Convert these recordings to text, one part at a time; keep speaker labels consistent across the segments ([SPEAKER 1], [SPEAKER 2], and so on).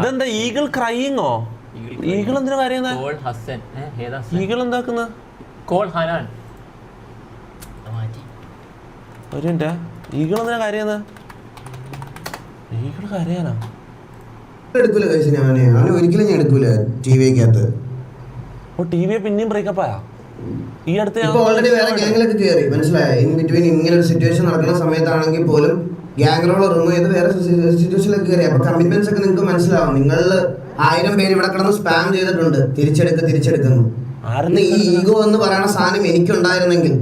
[SPEAKER 1] ഇതെന്താ eagle ക്രൈയിങ്ങോ? Eagle എന്തിനാ കരയുന്നത്
[SPEAKER 2] കോൾ ഹസൻ. ഏ,
[SPEAKER 1] ഈഗിൾ എന്താക്കുന്ന?
[SPEAKER 2] കോൾ ഹനാൻ. മാറ്റി.
[SPEAKER 1] ഒരു മിനിറ്റ്. ഈഗിൾ എന്തിനാ കരയുന്നത് ഈഗിൾ കരയാനാ?
[SPEAKER 3] എടുക്കൂല കഴിച്ചു അവനെ. അവനെ ഒരിക്കലും ഞാൻ എടുക്കൂല ടി വിക്കകത്ത്.
[SPEAKER 1] ഓ ടി വി പിന്നെയും ബ്രേക്കപ്പായോ? ഈ അടുത്ത്
[SPEAKER 3] ഇപ്പൊ ഓൾറെഡി വേറെ ഗ്യാങ്ങിലൊക്കെ കയറി മനസ്സിലായോ? ഇൻ ബിറ്റ്വീൻ ഇങ്ങനെ ഒരു സിറ്റുവേഷൻ നടക്കുന്ന സമയത്താണെങ്കിൽ പോലും ഗ്യാങ്ങിലുള്ള റിമൂവ് ചെയ്ത് വേറെ സിറ്റുവേഷനിലേക്ക് കയറി അപ്പൊ കമ്മിറ്റ്മെന്റ്സ് ഒക്കെ നിങ്ങൾക്ക് മനസ്സിലാവും. നിങ്ങൾ ആയിരം പേര് ഇവിടെ കിടന്ന് സ്പാം ചെയ്തിട്ടുണ്ട്. തിരിച്ചെടുക്ക തിരിച്ചെടുക്കുന്നു ഈ ഈഗോ എന്ന് പറയുന്ന സാധനം എനിക്കുണ്ടായിരുന്നെങ്കിൽ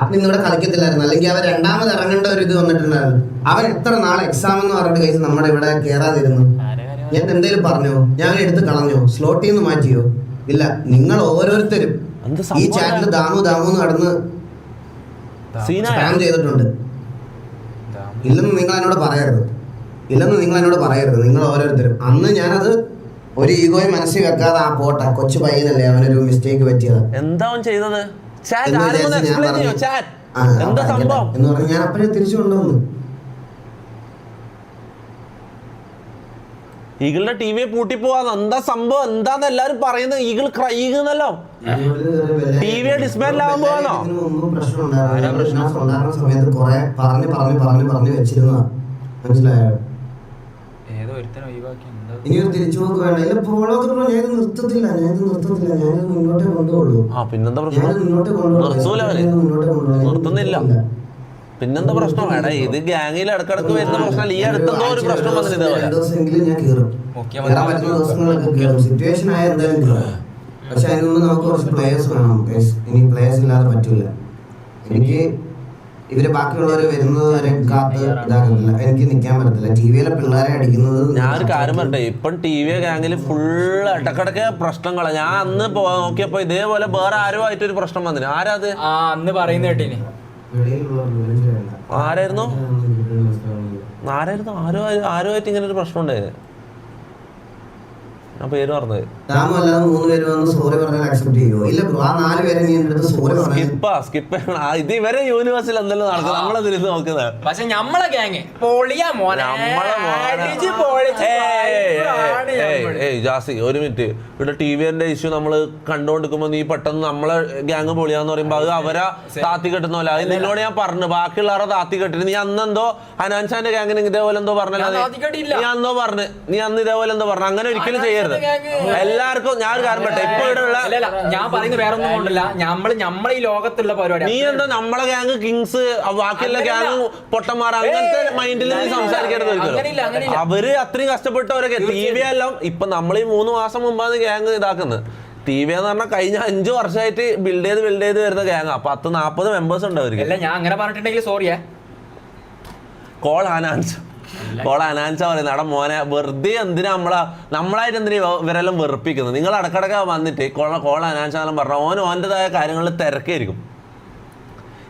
[SPEAKER 3] അത് നിങ്ങളുടെ കളിക്കത്തില്ലായിരുന്നു. അല്ലെങ്കിൽ അവർ രണ്ടാമത് ഇറങ്ങേണ്ട ഒരു ഇത് വന്നിട്ടുണ്ടായിരുന്നു. അവൻ എത്ര നാളെ എക്സാം എന്ന് പറഞ്ഞിട്ട് കഴിച്ച് നമ്മുടെ ഇവിടെ കയറാതിരുന്നു ഞാൻ എന്തെങ്കിലും പറഞ്ഞോ? ഞാൻ എടുത്ത് കളഞ്ഞോ? സ്ലോട്ടിൽ നിന്ന് മാറ്റിയോ? ഇല്ല. നിങ്ങൾ ഓരോരുത്തരും ഈ ചാറ്റിൽ ദാമു ദാമു നടന്ന് കടന്ന് സ്പാം ചെയ്തിട്ടുണ്ട്. ഇല്ലെന്ന് നിങ്ങൾ എന്നോട് പറയരുത്. ഇല്ലെന്ന് നിങ്ങൾ എന്നോട് പറയരുത്. നിങ്ങൾ ഓരോരുത്തരും. അന്ന് ഞാനത് ഒരു ഈഗോയും മനസ്സിൽ വെക്കാതെ ആ പോട്ടെ കൊച്ചു പയ്യനല്ലേ അവനൊരു മിസ്റ്റേക്ക് പറ്റിയത്.
[SPEAKER 1] എന്താ ചെയ്തത്?
[SPEAKER 3] എന്ന്
[SPEAKER 1] ആരും
[SPEAKER 3] ഞാൻ
[SPEAKER 1] എക്സ്പ്ലെയിൻ ചെയ്യോ?
[SPEAKER 3] പറഞ്ഞു.
[SPEAKER 1] ചാറ്റ് എന്താ സംഭവം?
[SPEAKER 3] എന്ന് പറഞ്ഞ് ഞാൻ അപ്പഴേ തിരിച്ചു കൊണ്ടുവന്നു.
[SPEAKER 1] ഈഗിളിന്റെ ടി വി പൂട്ടി പോവാ. എന്താ സംഭവം? എന്താന്ന് എല്ലാരും പറയുന്നത്? ഈഗിൾ ക്രൈകുന്നല്ലോ ടി വി ആവാൻ പോവാന്നോ?
[SPEAKER 3] സമയത്ത് കുറെ പറഞ്ഞു പറഞ്ഞു പറഞ്ഞു പറഞ്ഞു മനസ്സിലായോ? ഇനി ഒരു വേണ്ട. ഇല്ല പ്രോളോഗ് ഞാൻ നിർത്തത്തില്ല. ഞാൻ നിർത്തത്തില്ല. ഞാൻ മുന്നോട്ടേ കൊണ്ടുപോകുള്ളൂ
[SPEAKER 1] ആ പിന്നെന്താ പ്രശ്നം?
[SPEAKER 3] ഇത് മുന്നോട്ട് കൊണ്ടുപോകും
[SPEAKER 1] നിർത്തൂല
[SPEAKER 3] കൊണ്ടുപോകും
[SPEAKER 1] നിർത്തുന്നില്ല. പിന്നെന്താ പ്രശ്നം? എടാ ഇത് ഗാംഗിൽ ഇടക്കിടക്ക് വരുന്ന പ്രശ്നം ഈ അടുത്തെന്തോ ഒരു പ്രശ്നം വന്നിട്ട്
[SPEAKER 3] പക്ഷെ നമുക്ക് കുറച്ച് പ്ലേയേഴ്സ് വേണം. ഇനി പ്ലേയേഴ്സ് ഇല്ലാതെ പറ്റൂല. എനിക്ക് ഇവർ ബാക്കിയുള്ളവര് വരുന്നത് വരെ കാത്ത് ഇതാക്കുന്നില്ല എനിക്ക് നിക്കാൻ പറ്റത്തില്ല. ടി വിയിലെ പിള്ളേരെ അടിക്കുന്നത്
[SPEAKER 1] ഞാൻ ഒരു കാര്യം പറഞ്ഞേ ഇപ്പം ടി വി ഗ്യാങ്ങിൽ ഫുള്ള് ഇടക്കിടക്ക് പ്രശ്നങ്ങളാണ് ഞാൻ അന്ന് നോക്കിയപ്പോ ഇതേപോലെ വേറെ ആരുമായിട്ട് ഒരു പ്രശ്നം വന്നിന്. ആരാ അത്
[SPEAKER 2] ആ അന്ന് പറയുന്ന കേട്ടിനി.
[SPEAKER 3] വെളിയിലുള്ളവർ.
[SPEAKER 1] ആരായിരുന്നു. ആരായിരുന്നു? ആരോ ആരോ ആയിട്ട് ഇങ്ങനെ ഒരു പ്രശ്നം ഉണ്ടായത്? ഞാൻ പേര് പറഞ്ഞത്
[SPEAKER 3] അല്ലാതെ മൂന്ന് പേര് വന്ന് സോറി പറഞ്ഞാൽ അക്സെപ്റ്റ് ചെയ്യുമോ ഇല്ല ബ്രോ ആ നാല് പേരെ നീ എന്റെ അടുത്ത് സോറി പറഞ്ഞു
[SPEAKER 1] സ്കിപ്പാ സ്കിപ്പ് ഇത് ഇവരെ യൂണിവേഴ്സിൽ എന്തെല്ലാം നടക്കുന്നത് നമ്മളതിരുന്ന് നോക്കുന്നത്
[SPEAKER 2] പക്ഷെ ഞമ്മളെ ഗ്യാങ് പൊളിയാ മോനെ.
[SPEAKER 1] നമ്മളെ മോനെ.
[SPEAKER 2] അടിച്ച് പൊളിച്ച്
[SPEAKER 1] ഏയ്, ഏയ്,
[SPEAKER 2] നമ്മൾ.
[SPEAKER 1] ഏയ്, ജാസി ഒരു മിനിറ്റ് ഇവിടെ ടി വിന്റെ ഇഷ്യൂ നമ്മൾ കണ്ടോണ്ടിരിക്കുമ്പോ നീ പെട്ടെന്ന് നമ്മളെ ഗ്യാങ് പൊളിയാന്ന് പറയുമ്പോ അത് അവരാ താത്തി കെട്ടുന്ന പോലെ. അത് നിന്നോട് ഞാൻ പറഞ്ഞു. ബാക്കിയുള്ളവരെ താത്തി കെട്ടിട്ട് നീ അന്നെന്തോ അനാൻ ഹനാൻഷാന്റെ ഗ്യാങ്ങിന് ഇതേപോലെ എന്തോ പറഞ്ഞല്ലോ
[SPEAKER 2] ഞാൻ താത്തി കെട്ടിയില്ല.
[SPEAKER 1] നീ അന്നോ പറഞ്ഞു. നീ അന്ന് ഇതേപോലെ എന്തോ പറഞ്ഞു. അങ്ങനെ ഒരിക്കലും ചെയ്യരുത്
[SPEAKER 2] gang-
[SPEAKER 1] എല്ലാവർക്കും ഞാൻ ഒരു കാര്യം പറ്റേ ഇപ്പൊ ഇവിടെ ഉള്ള
[SPEAKER 2] അല്ല, അല്ല, ഞാൻ പറയുന്നത് വേറെ ഒന്നും കൊണ്ടല്ല. നമ്മൾ നമ്മളെ ഈ ലോകത്തുള്ള പരിപാടി
[SPEAKER 1] നീ എന്താ നമ്മളെ ഗ്യാങ് കിങ്സ് ബാക്കിയുള്ള ഗ്യാങ് പൊട്ടന്മാർ അങ്ങനത്തെ മൈൻഡിൽ നീ
[SPEAKER 2] സംസാരിക്കേണ്ടത്
[SPEAKER 1] സംസാരിക്കരുത്. അവർ അത്രയും കഷ്ടപ്പെട്ടവരൊക്കെ ടി വി എല്ലാം ഇപ്പൊ നമ്മൾ ഈ മൂന്ന് മാസം മുമ്പാണ് ഗ്യാങ് ഇതാക്കുന്നത്. ടി വി എന്ന് പറഞ്ഞാൽ കഴിഞ്ഞ അഞ്ചു വർഷമായിട്ട് ബിൽഡ് ചെയ്ത് ബിൽഡ് ചെയ്ത് വരുന്ന ഗ്യാങ് പത്ത് നാപ്പത് മെമ്പേഴ്സ് ഉണ്ട് അവർക്ക്.
[SPEAKER 2] അല്ല ഞാൻ അങ്ങനെ പറഞ്ഞിട്ടുണ്ടെങ്കിൽ സോറിയേ
[SPEAKER 1] കോൾ അനാൻസ് കോൾ അനാൻസ പറയുന്നത് അവിടെ മോനെ വെറുതെ എന്തിനാ നമ്മളെ നമ്മളായിട്ട് എന്തിനാ ഇവ- ഇവരെല്ലാം വെറുപ്പിക്കുന്നത്? നിങ്ങൾ അടക്കടക്ക വന്നിട്ട് കോള കോള അനാൻസ എന്നെല്ലാം പറഞ്ഞാൽ ഓൻ ഓന്റെതായ കാര്യങ്ങളിൽ തിരക്കായിരിക്കും.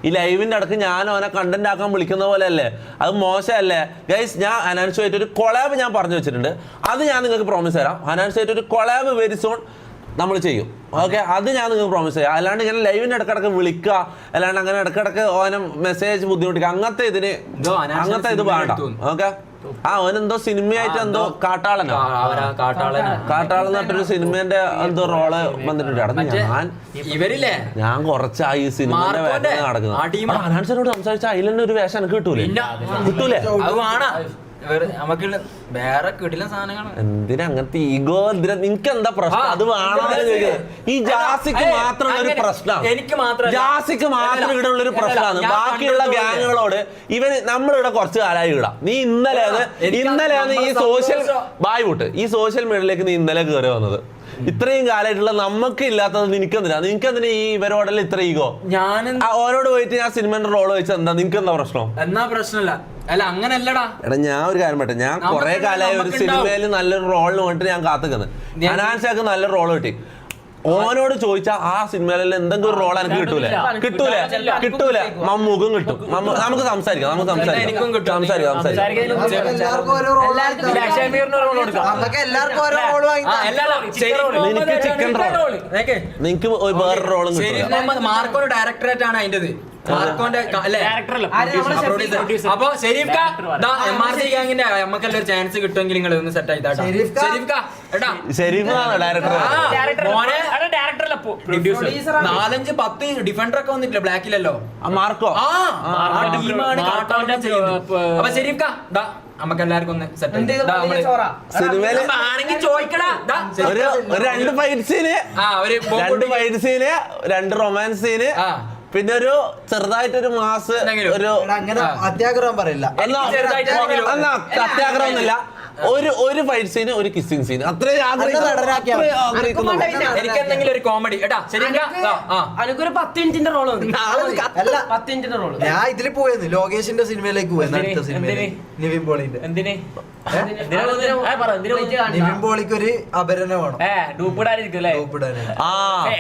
[SPEAKER 1] ഈ ലൈവിന്റെ അടുക്ക് ഞാൻ അവനെ കണ്ടന്റ് ആക്കാൻ വിളിക്കുന്ന പോലെ അല്ലേ അത് മോശമല്ലേ? ഗൈസ് ഞാൻ അനാൻസുമായിട്ട് ഒരു കൊളാബ് ഞാൻ പറഞ്ഞു വെച്ചിട്ടുണ്ട്. അത് ഞാൻ നിങ്ങൾക്ക് പ്രോമിസ് തരാം. അനാൻസുമായിട്ട് ഒരു കൊളാബ് വെരി സോൺ നമ്മൾ ചെയ്യും. ഓക്കെ അത് ഞാൻ നിങ്ങൾക്ക് പ്രോമിസ് ചെയ്യാം. അല്ലാണ്ട് ഇങ്ങനെ ലൈവിന് ഇടക്കിടക്ക് വിളിക്കുക അല്ലാണ്ട് അങ്ങനെ ഇടക്കിടക്ക് ഓനെ മെസ്സേജ് ബുദ്ധിമുട്ടിക്കുക അങ്ങനത്തെ ഇതിന് അങ്ങനത്തെ ഇത് വേണ്ട. ഓക്കെ ആ ഓനെന്തോ സിനിമയായിട്ട് എന്തോ കാട്ടാളനോ. കാട്ടാളൻ എന്നിട്ടൊരു സിനിമേന്റെ എന്തോ റോൾ വന്നിട്ടുണ്ട്. ഞാൻ
[SPEAKER 2] ഇവരില്ലേ?
[SPEAKER 1] ഞാൻ കുറച്ചായി ഈ സിനിമയുടെ വേഷം നടക്കുന്നത്. അനാൻസറിനോട് സംസാരിച്ച അതിലെന്നെ ഒരു വേഷം എനിക്ക് കിട്ടൂലേ? കിട്ടൂലേ?
[SPEAKER 2] വേറെ കിടിലൻ സാധനങ്ങളാണ്.
[SPEAKER 1] എന്തിനാ അങ്ങനത്തെ ഈഗോ? എന്തിനാ? നിനക്ക് എന്താ പ്രശ്നം അത് വേണമെന്ന് ഈ ജാസിക്ക് മാത്രമുള്ള ഒരു പ്രശ്നം
[SPEAKER 2] എനിക്ക് മാത്രം
[SPEAKER 1] ജാസിക്ക് മാത്രം ഇവിടെ ഉള്ള ഒരു പ്രശ്നമാണ് ബാക്കിയുള്ള ഗ്യാങ്ങുകളോട് ഇവന് നമ്മളിവിടെ കുറച്ച് കാലമായി ഇടാം നീ ഇന്നലെ
[SPEAKER 2] ആ, എനിക്ക്
[SPEAKER 1] ഇന്നലെയാണ് ഈ സോഷ്യൽ ബായ് വിട്ട്. ഈ സോഷ്യൽ മീഡിയയിലേക്ക് നീ ഇന്നലെ കയറി വന്നത്. ഇത്രയും കാലമായിട്ടുള്ള നമുക്ക് ഇല്ലാത്തത് നിനക്കെന്തിനാ? നിനക്കെന്തിനാ ഈ ഇവരോടെല്ലാം ഇത്ര ഈഗോ
[SPEAKER 2] ഞാൻ
[SPEAKER 1] ഓരോട് പോയിട്ട് ഞാൻ സിനിമന്റെ റോൾ വെച്ചാൽ എന്താ? നിനക്ക് എന്താ പ്രശ്നം?
[SPEAKER 2] എന്നാ പ്രശ്നമില്ല അല്ല അങ്ങനല്ലടാ
[SPEAKER 1] എടാ ഞാൻ ഒരു കാര്യം പറ്റേ ഞാൻ കൊറേ കാലമായി ഒരു. സിനിമയിൽ നല്ലൊരു റോളിന് വേണ്ടിട്ട് ഞാൻ കാത്തുക്കുന്നത്
[SPEAKER 2] ഞാൻ-
[SPEAKER 1] അനാൻഷാക്ക് നല്ല റോൾ കിട്ടി. ഓനോട് ചോദിച്ചാൽ ആ സിനിമയിൽ എന്തെങ്കിലും റോൾ എനിക്ക് കിട്ടൂലേ? കിട്ടൂലേ? കിട്ടൂലേ? മമ്മൂക്കും കിട്ടും. നമുക്ക് സംസാരിക്കാം നമുക്ക് സംസാരിക്കാം. സംസാരിക്കാം സംസാരിക്കാം.
[SPEAKER 3] എല്ലാവർക്കും ഓരോ റോൾ നമുക്ക് എല്ലാവർക്കും ഓരോ റോൾ
[SPEAKER 1] നിനക്ക് ചിക്കൻ റോൾ നിനക്ക് ഒരു വേറെ റോളും
[SPEAKER 2] മാർക്കോ ഡയറക്ടറേറ്റ് ആണ്
[SPEAKER 4] അതിന്റെത്.
[SPEAKER 2] അപ്പൊ ഷെരീഫ് എം ആർ സി ഗാങ്ങിന്റെ നമുക്കെല്ലാം ഒരു ചാൻസ് കിട്ടുമെങ്കിൽ നിങ്ങൾ ഒന്ന് സെറ്റ്
[SPEAKER 5] ഷെരീഫ്.
[SPEAKER 2] നാലഞ്ച് പത്ത് ഡിഫൻഡർ ഒക്കെ വന്നിട്ടില്ല ബ്ലാക്കിലല്ലോ?
[SPEAKER 1] മാർക്കോ?
[SPEAKER 2] ആ ടീമാണ് ചെയ്യുന്നത്. അപ്പൊ ഷെരീഫ് കാ നമുക്ക് എല്ലാവർക്കും ഒന്ന് സെറ്റ്
[SPEAKER 1] ഒരു രണ്ട് ഫൈറ്റ് സീന്
[SPEAKER 2] ആ ഒരു bomb
[SPEAKER 1] രണ്ട് ഫൈറ്റ് സീന് രണ്ട് റൊമാൻസ് സീന്
[SPEAKER 2] ആ.
[SPEAKER 1] പിന്നെ ഒരു ചെറുതായിട്ടൊരു മാസ് ഒരു
[SPEAKER 5] അങ്ങനെ. അത്യാഗ്രഹം പറയില്ല.
[SPEAKER 1] അത്യാഗ്രഹം സത്യാഗ്രഹമൊന്നുമില്ല ഒരു ഒരു ഫൈറ്റ് സീന് ഒരു കിസ്സിങ് സീൻ അത്രേ.
[SPEAKER 2] എനിക്ക് എന്തെങ്കിലും ഒരു കോമഡി എടാ ഷെരീഫ് ആ
[SPEAKER 6] അനക്കൊരു പത്ത് മിനിറ്റിന്റെ റോൾ മതി.
[SPEAKER 5] അല്ല
[SPEAKER 6] പത്ത് മിനിറ്റിന്റെ റോൾ
[SPEAKER 5] ഞാൻ ഇതിൽ പോയത് ലോകേഷിന്റെ സിനിമയിലേക്ക്
[SPEAKER 4] പോയത്?
[SPEAKER 5] നിവിൻ പോളിന്റെ.
[SPEAKER 4] എന്തിന്?
[SPEAKER 5] നിവിൻ പോളിക്ക് ഒരു അപരന വേണം.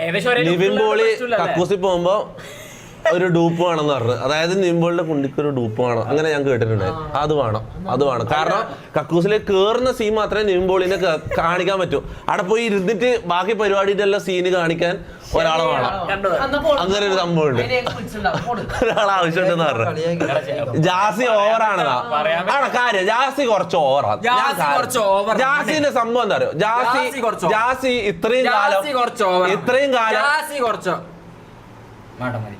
[SPEAKER 4] ഏകദേശം
[SPEAKER 1] പോളി കക്കൂസി പോകുമ്പോ ഒരു ഡൂപ്പ് വേണമെന്ന് പറഞ്ഞു. അതായത് നിമ്പോളുടെ കുണ്ടിക്ക് ഒരു ഡൂപ്പ് വേണം. അങ്ങനെ ഞാൻ കേട്ടിട്ടുണ്ടായിരുന്നു അത് വേണം. അത് വേണം. കാരണം കക്കൂസിലേക്ക് കേറുന്ന സീൻ മാത്രമേ നിമ്പോളിനെ കാണിക്കാൻ പറ്റൂ. അവിടെ പോയി ഇരുന്നിട്ട് ബാക്കി പരിപാടിയുടെ എല്ലാം സീന് കാണിക്കാൻ ഒരാളെ വേണം.
[SPEAKER 4] കണ്ടോ?
[SPEAKER 1] അങ്ങനെ ഒരു സംഭവം ഉണ്ട്. ഒരാൾ ആവശ്യമുണ്ടെന്ന് പറഞ്ഞു. ജാസി ഓവറാണ്
[SPEAKER 4] പറയാൻ
[SPEAKER 1] ആണ്? കാര്യം ജാസി കുറച്ച് ഓവറാണ്. ജാസിന്റെ സംഭവം എന്താ പറയുക ജാസി
[SPEAKER 2] ജാസി കുറച്ച്
[SPEAKER 1] ജാസി ഇത്രയും കാലം
[SPEAKER 2] ജാസി കുറച്ച്
[SPEAKER 1] ഇത്രയും കാലം
[SPEAKER 2] ജാസി കുറച്ചോ വേണ്ട മതി.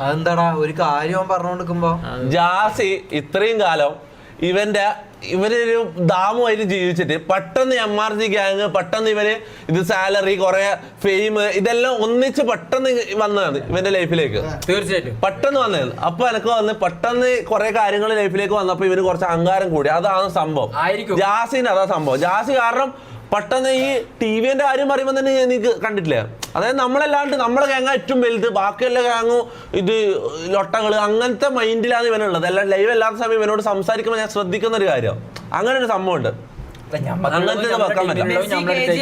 [SPEAKER 5] അതെന്താടാ? ഒരു കാര്യം പറഞ്ഞു പറഞ്ഞോണ്ടിരിക്കുമ്പോ
[SPEAKER 1] ജാസി ഇത്രയും കാലം ഇവന്റെ ഇവരൊരു ദാമുമായിട്ട് ജീവിച്ചിട്ട് പെട്ടെന്ന് എം ആർ ജി ഗ്യാങ് പെട്ടെന്ന് ഇവർ ഇത് സാലറി കുറെ ഫെയിം ഇതെല്ലാം ഒന്നിച്ച് പെട്ടെന്ന് വന്നതാണ് ഇവന്റെ ലൈഫിലേക്ക്
[SPEAKER 2] തീർച്ചയായിട്ടും.
[SPEAKER 1] പെട്ടെന്ന് വന്നത് അപ്പൊ എനക്ക് വന്ന് പെട്ടെന്ന് കുറെ കാര്യങ്ങൾ ലൈഫിലേക്ക് വന്നപ്പോ ഇവന് കുറച്ച് അഹങ്കാരം കൂടി. അതാണ് സംഭവം.
[SPEAKER 2] ആയിരിക്കും.
[SPEAKER 1] ജാസിന് അതാ സംഭവം. ജാസി കാരണം പെട്ടെന്ന് ഈ ടി വിന്റെ കാര്യം പറയുമ്പോൾ തന്നെ എനിക്ക് കണ്ടിട്ടില്ല? അതായത് നമ്മളല്ലാണ്ട് നമ്മളെ ഗാങ് ഏറ്റവും വലുത് ബാക്കിയുള്ള ഗാങ്ങും ഇത് ലൊട്ടകൾ അങ്ങനത്തെ മൈൻഡിലാണ് ഇവനുള്ളത്. അല്ലാണ്ട് ലൈവ് അല്ലാത്ത സമയം ഇവനോട് സംസാരിക്കുമ്പോൾ ഞാൻ ശ്രദ്ധിക്കുന്ന ഒരു കാര്യം. അങ്ങനെ ഒരു സംഭവം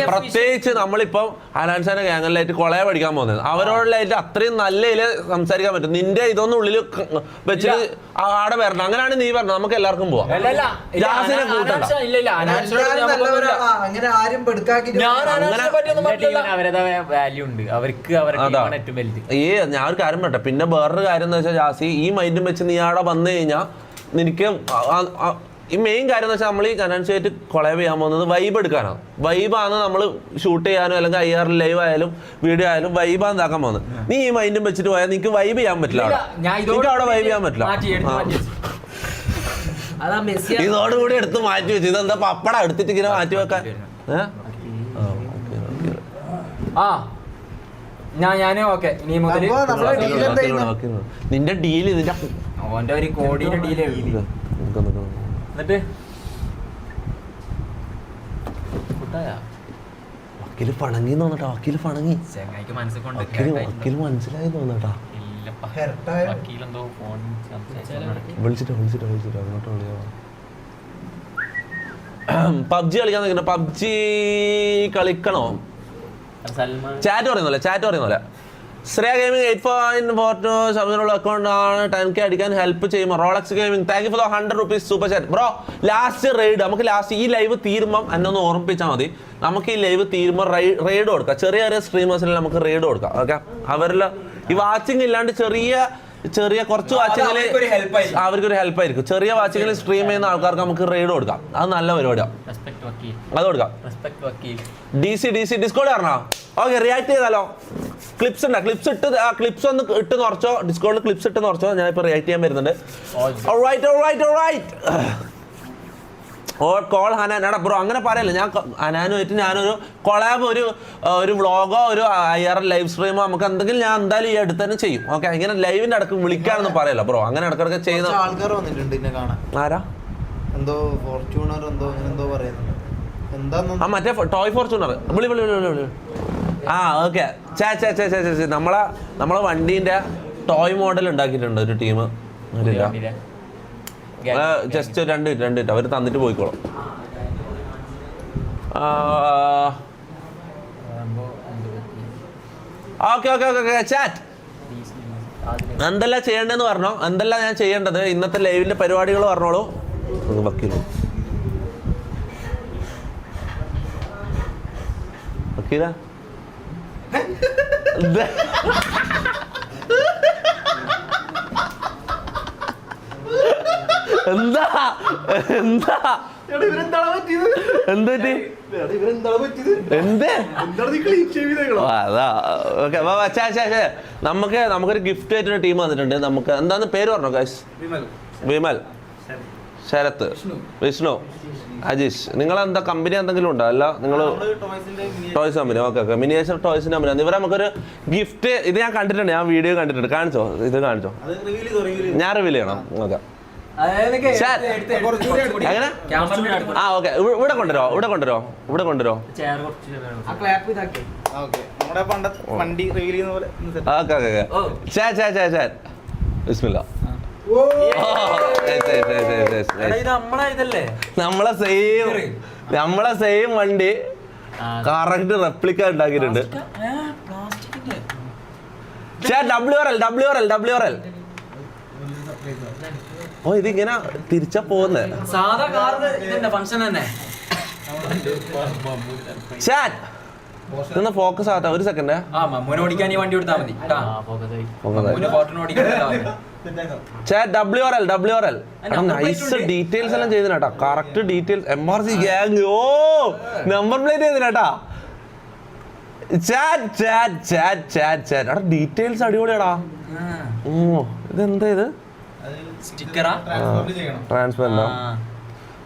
[SPEAKER 1] പ്രത്യേകിച്ച് നമ്മളിപ്പോ അനാൻസാന ഗ്യാങ്ങലിലായിട്ട് കൊളയ പഠിക്കാൻ പോകുന്നത്. അവരോടായിട്ട് അത്രയും നല്ല ഇതിൽ സംസാരിക്കാൻ പറ്റും. നിന്റെ ഇതൊന്നും ഉള്ളിൽ വെച്ചിട്ട് ആ- ആടെ വരണം. അങ്ങനെയാണ് നീ പറഞ്ഞത് നമുക്ക് എല്ലാവർക്കും പോവാം.
[SPEAKER 5] ഏ
[SPEAKER 2] ഞാൻ അനാൻഷയെ പറ്റിയൊന്നും പറഞ്ഞില്ല.
[SPEAKER 4] ടീമിനും വാല്യൂ ഉണ്ട്. അവർക്ക് അവരുടെ
[SPEAKER 1] അതാ.
[SPEAKER 4] ടീമാണ്
[SPEAKER 1] ഈ ഞാൻ ഒരു കാര്യം പറയട്ടെ. പിന്നെ വേറൊരു കാര്യം എന്ന് വെച്ചാൽ ജാസി ഈ മൈൻഡും വെച്ച് നീ ആടെ വന്നു കഴിഞ്ഞാൽ നിനക്ക് ഈ മെയിൻ കാര്യം എന്ന് വെച്ചാൽ നമ്മൾ ഈ കനൻഷേറ്റ് കൊളാബ് ചെയ്യാൻ പോകുന്നത് വൈബ് എടുക്കാനാണ്. വൈബാണ് നമ്മൾ ഷൂട്ട് ചെയ്യാനോ അല്ലെങ്കിൽ ഐ ആർ ലൈവ് ആയാലും വീഡിയോ ആയാലും വൈബാണ് ഇതാക്കാൻ പോകുന്നത്. നീ ഈ മൈൻഡും വെച്ചിട്ട് പോയാൽ നിനക്ക് വൈബ് ചെയ്യാൻ പറ്റില്ല നിനക്ക്
[SPEAKER 2] ഇതോട്
[SPEAKER 1] അവിടെ വൈബ് ചെയ്യാൻ പറ്റില്ല. ഇതോടുകൂടി എടുത്ത് മാറ്റി. വെച്ചു. ഇതെന്താ പപ്പട എടുത്തിട്ട് ഇങ്ങനെ മാറ്റി വെക്കാൻ? ആ,
[SPEAKER 2] ഞാൻ ഞാനേ ഓക്കെ. ഇനി മുതൽ.
[SPEAKER 1] നിന്റെ ഡീൽ ഇതിന്റെ
[SPEAKER 2] ഓന്റെ ഒരു കോടിയുടെ ഡീലേ.
[SPEAKER 4] എന്നിട്ട്?
[SPEAKER 1] വക്കീൽ പണങ്ങി തോന്നട്ടാ വക്കീൽ പണങ്ങി
[SPEAKER 2] ചെങ്ങായിക്ക് മനസ്സിൽ കൊണ്ട്
[SPEAKER 1] വക്കീൽ വക്കീൽ മനസ്സിലായി തോന്നട്ടാ?
[SPEAKER 4] വക്കീലെന്തോ ഫോൺ
[SPEAKER 1] വിളിച്ചിട്ട് വിളിച്ചിട്ട് വിളിച്ചിട്ട് അങ്ങോട്ട് വിളിയോ പബ്ജി കളിക്കാൻ നിൽക്കുന്ന പബ്ജി കളിക്കണോ? ചാറ്റ് പറയുന്നില്ല chat പറയുന്നല്ലേ Shreya gaming eight point four two സമയത്തുള്ള അക്കൗണ്ട് ആണ്. ടെൻ കെ അടിക്കാൻ ഹെൽപ്പ് ചെയ്യുമ്പോൾ Rolex gaming thank you four hundred rupees super chat bro last raid നമുക്ക് ലാസ്റ്റ് ഈ ലൈവ് തീരുമ്പം എന്നെ ഒന്ന് ഓർമ്മിപ്പിച്ചാൽ മതി. നമുക്ക് ഈ ലൈവ് തീരുമ്പോൾ റെയ്ഡ് കൊടുക്കാം. ചെറിയ ചെറിയ സ്ട്രീമേഴ്സിന് നമുക്ക് റെയ്ഡ് കൊടുക്കാം. ഓക്കെ അവരിൽ ഈ വാച്ചിങ് ഇല്ലാണ്ട് ചെറിയ ചെറിയ കുറച്ച് വാച്ചിങ്ങിൽ
[SPEAKER 2] അവർക്കൊരു ഒരു ആയിരിക്കും.
[SPEAKER 1] അവർക്കൊരു ഹെൽപ്പ് ആയിരിക്കും. ചെറിയ വാച്ചിങ്ങിൽ സ്ട്രീം ചെയ്യുന്ന ആൾക്കാർക്ക് നമുക്ക് റെയ്ഡ് കൊടുക്കാം. അത് നല്ല പരിപാടിയാണ് അത് കൊടുക്കാം. D C D C Discord പറഞ്ഞോ ഓക്കെ റിയാക്ട് ചെയ്താലോ? ക്ലിപ്സ് ഉണ്ട്? ക്ലിപ്സ് ഇട്ട് ആ ക്ലിപ്സ് ഒന്ന് ഇട്ട് നിറച്ചോ? ഡിസ്കോഡിൽ ക്ലിപ്സ് ഇട്ട് നിറച്ചോ? ഞാൻ ഇപ്പോൾ റിയാക്ട് ചെയ്യാൻ വരുന്നുണ്ട്. ഓ കോൾ ഹനാൻ എടാ ബ്രോ അങ്ങനെ പറയല്ല. ഞാൻ ഹനാനുമായിട്ട് ഞാനൊരു കൊളാബ് ഒരു ഒരു വ്ളോഗോ ഒരു ഐ ആർ ലൈവ് സ്ട്രീമോ നമുക്ക് എന്തെങ്കിലും ഞാൻ എന്തായാലും ഈ അടുത്ത് തന്നെ ചെയ്യും. ഓക്കെ ഇങ്ങനെ ലൈവിന്റെ ഇടയ്ക്ക് വിളിക്കാനൊന്നും പറയല്ല ബ്രോ അങ്ങനെ ഇടക്കിടക്ക് ചെയ്യുന്ന
[SPEAKER 5] ആൾക്കാർ വന്നിട്ടുണ്ട്
[SPEAKER 1] ആരാ?
[SPEAKER 5] എന്തോ ഫോർച്യൂണർ എന്തോ അങ്ങനെ എന്തോ പറയുന്നുണ്ട്.
[SPEAKER 1] ആ മറ്റേ ടോയ് ഫോർച്യൂണർ വിളി വിളി വിളി വിളി. ആ ഓക്കെ ചേ ചേ ചേ ചേ ചേ നമ്മളെ നമ്മളെ വണ്ടീന്റെ ടോയ് മോഡൽ ഉണ്ടാക്കിയിട്ടുണ്ട് ഒരു ടീം ജസ്റ്റ് രണ്ട് മിനിറ്റ് രണ്ട് മിനിറ്റ് അവർ തന്നിട്ട് പോയിക്കോളും. Okay okay okay okay chat എന്തെല്ലാം ചെയ്യേണ്ടതെന്ന് പറഞ്ഞോ? എന്തെല്ലാം ഞാൻ ചെയ്യേണ്ടത്? ഇന്നത്തെ ലൈവിന്റെ പരിപാടികൾ പറഞ്ഞോളൂ. വക്കീലോ. നോക്കിയതാ എന്താ? എന്താ? നമുക്ക് നമുക്കൊരു ഗിഫ്റ്റ് ആയിട്ടൊരു ടീം വന്നിട്ടുണ്ട്. നമുക്ക് എന്താന്ന് പേര് പറഞ്ഞോ ഗൈസ് വിമൽ. ശരത്ത് വിഷ്ണു. അജീഷ്. നിങ്ങൾ എന്താ കമ്പനി എന്തെങ്കിലും ഉണ്ടോ? അല്ല നിങ്ങൾ toys company okay okay miniature ടോയ്സിന്റെ company ഇവരെ നമുക്കൊരു ഗിഫ്റ്റ് ഇത് ഞാൻ കണ്ടിട്ടുണ്ട്. ഞാൻ വീഡിയോ കണ്ടിട്ടുണ്ട്. കാണിച്ചോ? ഇത് കാണിച്ചോ? ഞാൻ റിവീൽ ചെയ്യണം. ഓക്കെ ആ ഓക്കെ ഇവിടെ കൊണ്ടുവരോ ഇവിടെ കൊണ്ടുവരോ ഇവിടെ കൊണ്ടുവരോ
[SPEAKER 4] ഓക്കെ കുറച്ച്
[SPEAKER 6] ആ ക്ലാപ്പ് ഇതാക്കി.
[SPEAKER 5] നമ്മുടെ പണ്ടത്തെ വണ്ടി റിവീൽ ചെയ്യുന്ന പോലെ ഒന്ന് set
[SPEAKER 1] ഓക്കെ ഓക്കെ. ചേ ചേ ചേ ചേ ബിസ്മില്ല.
[SPEAKER 2] നമ്മളെ ഇതല്ലേ
[SPEAKER 1] നമ്മളെ സെയിം നമ്മളെ സെയിം വണ്ടി കറക്റ്റ് റെപ്ലിക്ക ഉണ്ടാക്കിയിട്ടുണ്ട്. ചേ W R L W R L W R L ഓ ഇതിങ്ങനെ തിരിച്ചാ പോകുന്നേ.
[SPEAKER 2] സാധാ ഫംഗ്ഷൻ തന്നെ.
[SPEAKER 1] ഫോക്കസ് ആകട്ടെ ഒരു സെക്കൻഡ്
[SPEAKER 2] ഓടിക്കാൻ ഈ വണ്ടി കൊടുത്താൽ മതി.
[SPEAKER 4] ആയി.
[SPEAKER 1] Chat W R L W R L nice details എല്ലാം ചെയ്തിനാട്ടാ correct details M R C gang ഓ number plate ചെയ്തിനാട്ടാ chat chat chat chat chat. എടാ ഡീറ്റെയിൽസ് അടിപൊളിയാടാ. ഓ ഇതെന്താ ഇത്?
[SPEAKER 2] സ്റ്റിക്കറാ?
[SPEAKER 1] ട്രാൻസ്പെറന്റാ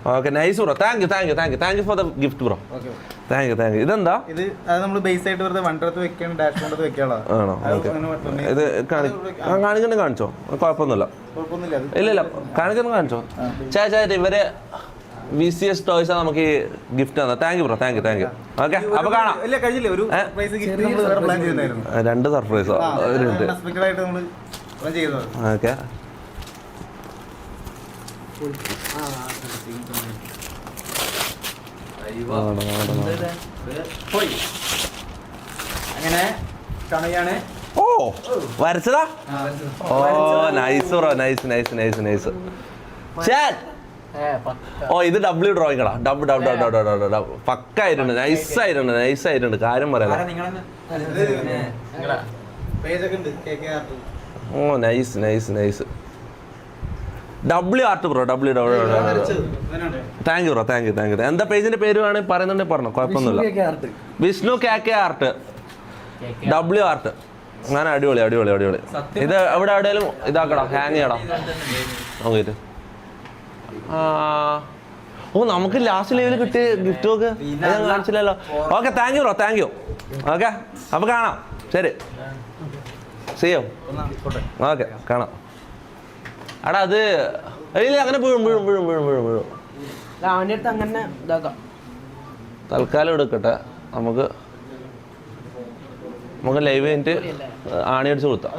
[SPEAKER 1] okay nice bro thank you thank you thank you thank you for the gift bro. Thank you thank you ഇതെന്താ?
[SPEAKER 5] ഇത് അത് നമ്മൾ ബേസ് ആയിട്ട് വെറുതെ വണ്ടത്ത് വെക്കാണ് ഡാഷ് വെക്കാനുള്ള
[SPEAKER 1] ആണോ? ഓക്കെ ഇത് കാണി കാണിച്ചോ? കുഴപ്പമൊന്നുമില്ല. ഇല്ല ഇല്ല. കാണിക്കുന്ന കാണിച്ചോ? ചേ ചേ ഇവർ വി സി എസ് ടോയ്സ് നമുക്ക് ഈ ഗിഫ്റ്റ് തന്നത് thank you bro thank you thank you okay അപ്പൊ കാണാം. രണ്ട് സർപ്രൈസോ ഒരു
[SPEAKER 2] അങ്ങനെ കണയാണ്
[SPEAKER 1] ഓ വരച്ചതാ ഓ nice bro nice nice nice nice
[SPEAKER 4] പക്ക.
[SPEAKER 1] ഓ ഇത് W ഡ്രോയിങ്ങടാ dub dub dub dub dub dub പക്കായിട്ടുണ്ട് nice ആയിട്ടുണ്ട് നൈസ് ആയിട്ടുണ്ട് കാര്യം പറയാം ഓ nice nice nice W art bro W W thank you bro thank you thank you എന്താ പേജിന്റെ പേര് വേണമെങ്കിൽ പറയുന്നുണ്ടെങ്കിൽ പറഞ്ഞു കുഴപ്പമൊന്നുമില്ല. Vishnu K K art. W art അങ്ങനെ അടിപൊളി അടിപൊളി അടിപൊളി. ഇത് എവിടെ എവിടെയും ഇതാക്കടാ ഹാങ് ചെയ്യടാ. നോക്കിയിട്ട്. ഓ നമുക്ക് ലാസ്റ്റ് ലെവലിൽ കിട്ടിയ ഗിഫ്റ്റ് ഒക്കെ? അത് ഞാൻ കാണിച്ചില്ലല്ലോ. Okay thank you bro thank you okay അപ്പൊ കാണാം. ശരി. ചെയ്യോ ഓക്കെ കാണാം. എടാ അത് ഇല്ല അങ്ങനെ വീഴും വീഴും വീഴും വീഴും വീഴും. വീഴും
[SPEAKER 6] അവന്റെ അടുത്ത് അങ്ങനെ ഇതാക്കാം.
[SPEAKER 1] തൽക്കാലം എടുക്കട്ടെ. നമുക്ക് നമുക്ക് ലൈവ് കഴിഞ്ഞിട്ട് ആണി അടിച്ച് കൊടുത്താം.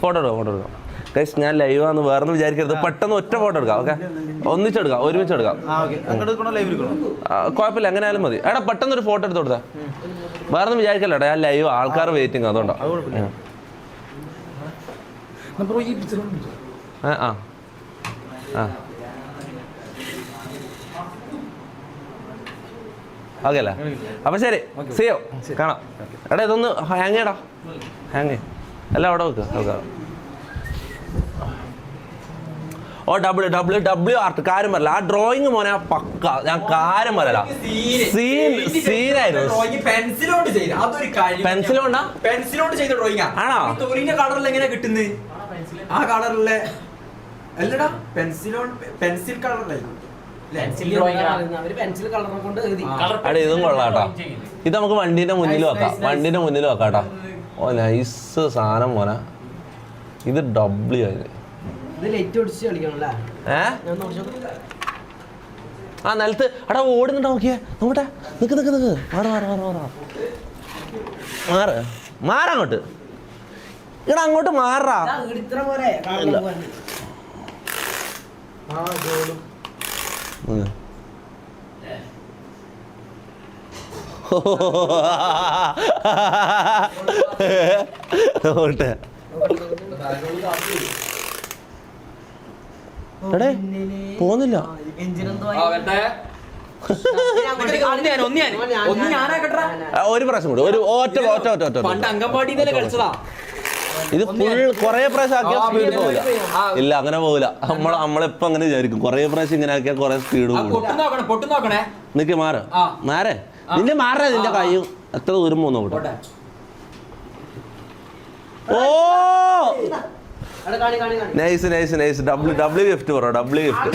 [SPEAKER 1] ഫോട്ടോ എടുക്കാം. ഫോട്ടോ എടുക്കാം ഗൈസ് ഞാൻ ലൈവ് ആണെന്ന് വേറെ വിചാരിക്കരുത്. പെട്ടെന്ന് ഒറ്റ ഫോട്ടോ എടുക്കാം ഓക്കെ ഒന്നിച്ചെടുക്കാം ഒരുമിച്ച് എടുക്കാം. കുഴപ്പമില്ല എങ്ങനെ ആയാലും മതി. എടാ പെട്ടെന്ന് ഒരു ഫോട്ടോ എടുത്ത് കൊടുത്താ. വേറെ ഒന്നും വിചാരിക്കല്ലോ ഞാൻ ലൈവ് ആൾക്കാർ വെയിറ്റിംഗ് അതുകൊണ്ടാണ്. ആ ആ. ഓക്കെ അല്ലേ അപ്പൊ ശരി. സിയോ കാണാം. എടാ ഇതൊന്ന് ഹാങ് ചെയ്യടാ. ഹാങ് എല്ലാം അവിടെ വെക്ക്. വെക്കാം ഓ ഡബ്ല്യു ഡബ്ല്യു ഡബ്ല്യു ആർട്ട് കാര്യം പറയില്ല. ആ ഡ്രോയിങ് മോനെ പക്ക. ഞാൻ കാര്യം പറയല. സീൻ സീനായിരുന്നു.
[SPEAKER 2] പെൻസിലോണ്ട് പെൻസിലോണ്ട്? ചെയ്ത ഡ്രോയിങ്
[SPEAKER 1] ആണോ?
[SPEAKER 2] കളറിൽ എങ്ങനെയാ കിട്ടുന്നത് ആ കളറിലെ അല്ലടാ പെൻസിൽ
[SPEAKER 6] പെൻസിൽ
[SPEAKER 1] അടെ ഇതും കൊള്ളാട്ടാ നമുക്ക് വണ്ടീന്റെ മുന്നിൽ വെക്കാം. വണ്ടിന്റെ മുന്നിൽ വെക്കാട്ടാ ഓ നൈസ് സാധനം മോനെ. ഇത് ഡബ്ല്യു. ആ നിലത്ത്. അടാ ഓടുന്നുണ്ടോ നോക്കിയേ? നോക്കട്ടെ. നിക്ക് നിക്ക് നിക്ക്. മാറ് മാറ് മാറ് മാറ. മാറ് മാറങ്ങോട്ട് ഇങ്ങടെ അങ്ങോട്ട് മാറാ
[SPEAKER 6] ഇത്ര.
[SPEAKER 1] ഓട്ടെ. എടേ പോന്നില്ല. ഒരു പ്രാവശ്യം കൂടി ഒരു ഒറ്റ ഒറ്റ ഒറ്റ ഒറ്റ
[SPEAKER 2] പണ്ട് അംഗൻവാടി കളിച്ചതാ.
[SPEAKER 1] ഇത് ഫുൾ കൊറേ പ്രാവശ്യം ആക്കിയാൽ സ്പീഡ്
[SPEAKER 2] പോവില്ല.
[SPEAKER 1] പോകില്ല ഇല്ല അങ്ങനെ പോകില്ല നമ്മൾ നമ്മളിപ്പോ അങ്ങനെ വിചാരിക്കും. കൊറേ പ്രാവശ്യം ഇങ്ങനെ ആക്കിയാൽ കൊറേ സ്പീഡ് പോകും നിക്ക് മാറ്. മാറേ. നിന്റെ മാറേ നിന്റെ
[SPEAKER 2] ആ.
[SPEAKER 1] എത്ര ദൂരം പോകുന്നു
[SPEAKER 2] പോട്ടെ.
[SPEAKER 1] ഓ! Nice nice nice W W gift പറ ഡബ്ല്യു ഗിഫ്റ്റ്